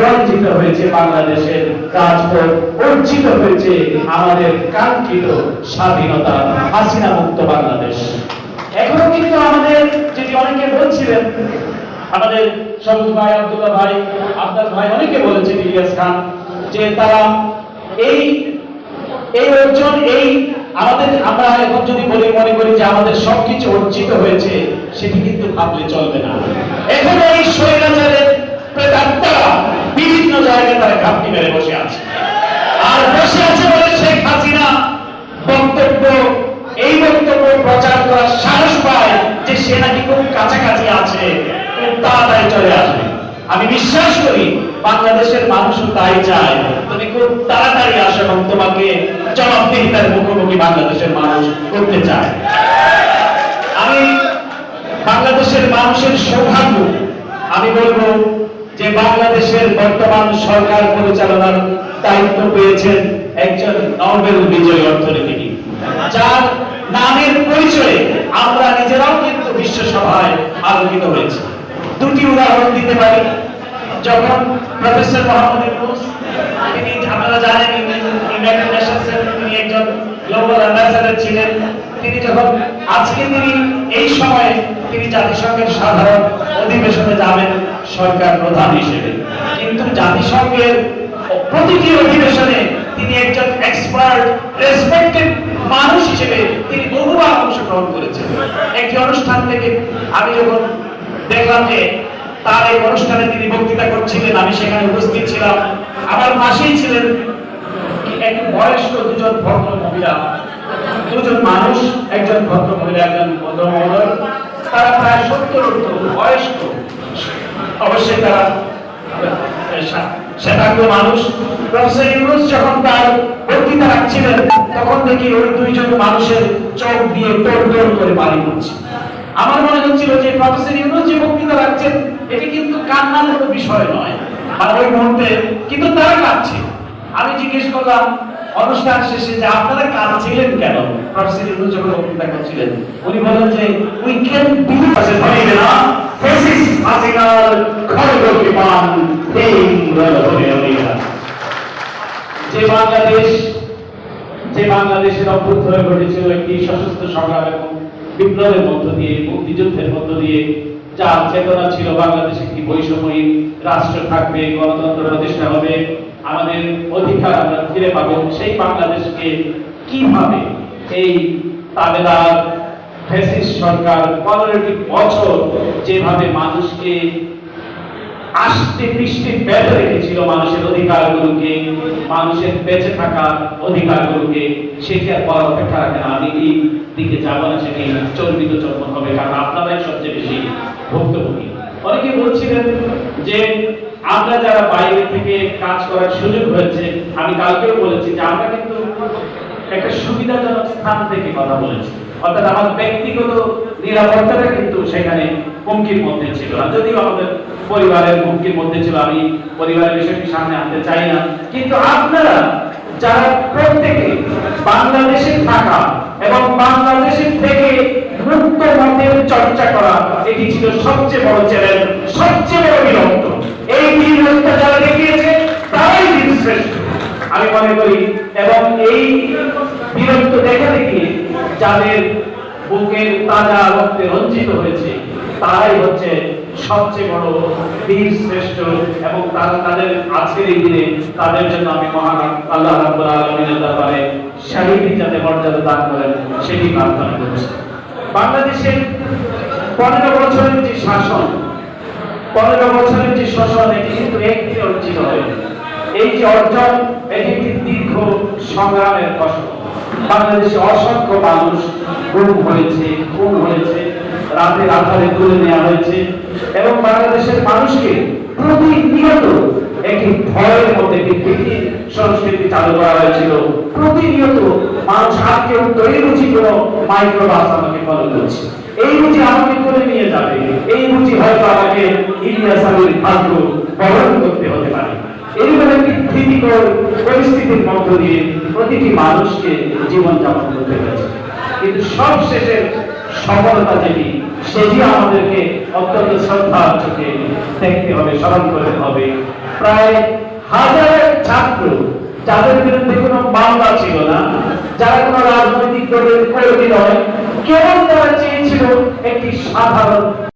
রঞ্জিত হয়েছে বাংলাদেশের রাজপথ অর্জিত হয়েছে আমাদের কাঙ্ক্ষিত স্বাধীনতা হাসিনা মুক্ত বাংলাদেশ। এখনও কিন্তু আমাদের যদি অনেকে বলছিলেন, আমাদের সবুজ ভাই, আব্দুল্লাহ ভাই আব্দাস ভাই অনেকে বলেছেন, ইলিয়াস খান, যে তারা এই এই অর্জন এই আমাদের, আমরা এখন যদি বলি, মনে করি যে আমাদের সবকিছু অর্জিত হয়েছে, সেটি কিন্তু ভাবলে চলবে না। এখন এই স্বৈরাচারের প্রেতাত্মারা বিভিন্ন জায়গায় তারা ঘাপটি মেরে বসে আছে আর বসে আছে বলে শেখ হাসিনা বক্তব্য এই বক্তব্য প্রচার করার সাহস পায় যে সে নাকি খুব কাছাকাছি আছে, খুব তাড়াতাড়ি চলে আসবে। আমি বিশ্বাস করি বাংলাদেশের মানুষও তাই চায়। তুমি খুব তাড়াতাড়ি এবং তোমাকে জবাবদিহিতার মুখোমুখি বাংলাদেশের মানুষ করতে চায়। আমি বাংলাদেশের মানুষের সৌভাগ্য, আমি বলব যে বাংলাদেশের বর্তমান সরকার পরিচালনার দায়িত্ব পেয়েছেন একজন নোবেল বিজয়ী অর্থনীতিবিদ, যার নামের পরিচয়ে আমরা নিজেরাও কিন্তু বিশ্ব সভায় আলোকিত হয়েছে। দুটি উদাহরণ দিতে পারি। যখন প্রফেসর মোহাম্মদ ইউনুস, তিনি জানেন ইউনাইটেড তিনি একজন গ্লোবাল ছিলেন। তিনি যখন, আজকে তিনি এই সময়ে তিনি জাতিসংঘের সাধারণ অধিবেশনে যাবেন সরকার প্রধান হিসেবে। কিন্তু জাতিসংঘের প্রতিটি অধিবেশনে তিনি একজন এক্সপার্ট রেসপেক্টেড মানুষ হিসেবে তার মানুষ তারা তারা যখন তার বক্তৃতা রাখছিলেন, তখন দেখি ওই দুইজন মানুষের চোখ দিয়ে তোড় করে পানি পড়ছে। আমার মনে হচ্ছিল যে প্রফেসর ইউনুস যে বক্তৃতা রাখছেন, এটি কিন্তু কান্নার মতো বিষয় নয়। আর ওই মুহূর্তে কিন্তু তারা কাঁদছে। আমি জিজ্ঞেস করলাম, অনুষ্ঠান শেষে যে আপনারা কাঁদছিলেন কেন? প্রফেসর ইউনুস যখন বক্তৃতা করছিলেন, উনি বলেন যে উই ক্যান বি ফেসিস হাসিনার খড়গ বিমান এই রণধরে যে বাংলাদেশ, যে বাংলাদেশের অভ্যুত্থান ঘটেছিল একটি সশস্ত্র সংগ্রাম এবং বিপ্লবের মধ্য দিয়ে, মুক্তিযুদ্ধের মধ্য দিয়ে যার চেতনা ছিল বাংলাদেশে কি বৈষম্যহীন রাষ্ট্র থাকবে, গণতন্ত্র প্রতিষ্ঠা হবে, আমাদের অধিকার আমরা ফিরে পাবো, সেই বাংলাদেশকে কীভাবে এই তাবেদার ফ্যাসিস্ট সরকার পনেরোটি বছর যেভাবে মানুষকে আষ্টে পৃষ্ঠে বেঁধে রেখেছিল মানুষের অধিকারগুলোকে, মানুষের বেঁচে থাকার অধিকারগুলোকে। সেটি আর বলার অপেক্ষা রাখে না। আমি এই দিকে যাব না, সেটি চর্বিত চর্ম হবে, কারণ আপনারাই সবচেয়ে বেশি ভুক্তভোগী। অনেকে বলছিলেন যে, আমরা যারা বাইরে থেকে কাজ করার সুযোগ হয়েছে, আমি কালকেও বলেছি যে আমরা কিন্তু একটা সুবিধাজনক স্থান থেকে কথা বলেছি। অর্থাৎ আমার ব্যক্তিগত নিরাপত্তাটা কিন্তু সেখানে হুমকির মধ্যে ছিল না। যদিও আমাদের পরিবারের হুমকির মধ্যে ছিল, আমি পরিবারের বিষয়টি সামনে আনতে চাই না। কিন্তু আপনারা যারা প্রত্যেকে বাংলাদেশে থাকা এবং বাংলাদেশের থেকে মুক্ত মতের চর্চা করা, এটি ছিল সবচেয়ে বড় চ্যালেঞ্জ, সবচেয়ে বড় বিরক্ত। এই বিরক্ততা যারা দেখিয়েছে, তারাই বীরশ্রেষ্ঠ আমি মনে করি, এবং এই বিরক্ত দেখা দেখি যাদের বুকের তাজা রক্তে রঞ্জিত হয়েছে, তারাই হচ্ছে সবচেয়ে বড় বীর শ্রেষ্ঠ এবং তারা তাদের আজকের এই দিনে তাদের জন্য আমি মহান আল্লাহ রাব্বুল আলামিনের দরবারে শাহীদি যাতে মর্যাদা দান করেন, সেটি প্রার্থনা করছি। বাংলাদেশের পনেরো বছরের যে শাসন, পনেরো বছরের যে শোষণ, এটি কিন্তু একদিনে অর্জিত হয়নি। এই যে অর্জন, এটি একটি দীর্ঘ সংগ্রামের ফসল। বাংলাদেশে অসংখ্য মানুষ গুম হয়েছে, খুন হয়েছে, রাতে আধারে তুলে নেওয়া হয়েছে এবং বাংলাদেশের মানুষকে প্রতিনিয়ত একটি ভয়ের মধ্যে একটি সংস্কৃতি চালু করা হয়েছিল। প্রতিনিয়ত মানুষ এই কোনো মাইক্রোবাস আমাকে ফলো করছে। এই বুঝি আমাকে তুলে নিয়ে যাবে। এই বুঝি হয়তো আমাকে ইলিয়াস আলীর ভাগ্য বরণ করতে হতে পারে। একটি পরিস্থিতির মধ্য দিয়ে প্রতিটি মানুষকে জীবন যাপন করতে হয়েছে। কিন্তু সব শেষে সফলতা যেটি, সেটি আমাদেরকে অত্যন্ত শ্রদ্ধার চোখে দেখতে হবে, স্মরণ করতে হবে। প্রায় হাজার ছাত্র, যাদের বিরুদ্ধে কোনো মামলা ছিল না, যারা কোনো রাজনৈতিক দলের কর্মী নয়, কেবল তারা চেয়েছিল একটি সাধারণ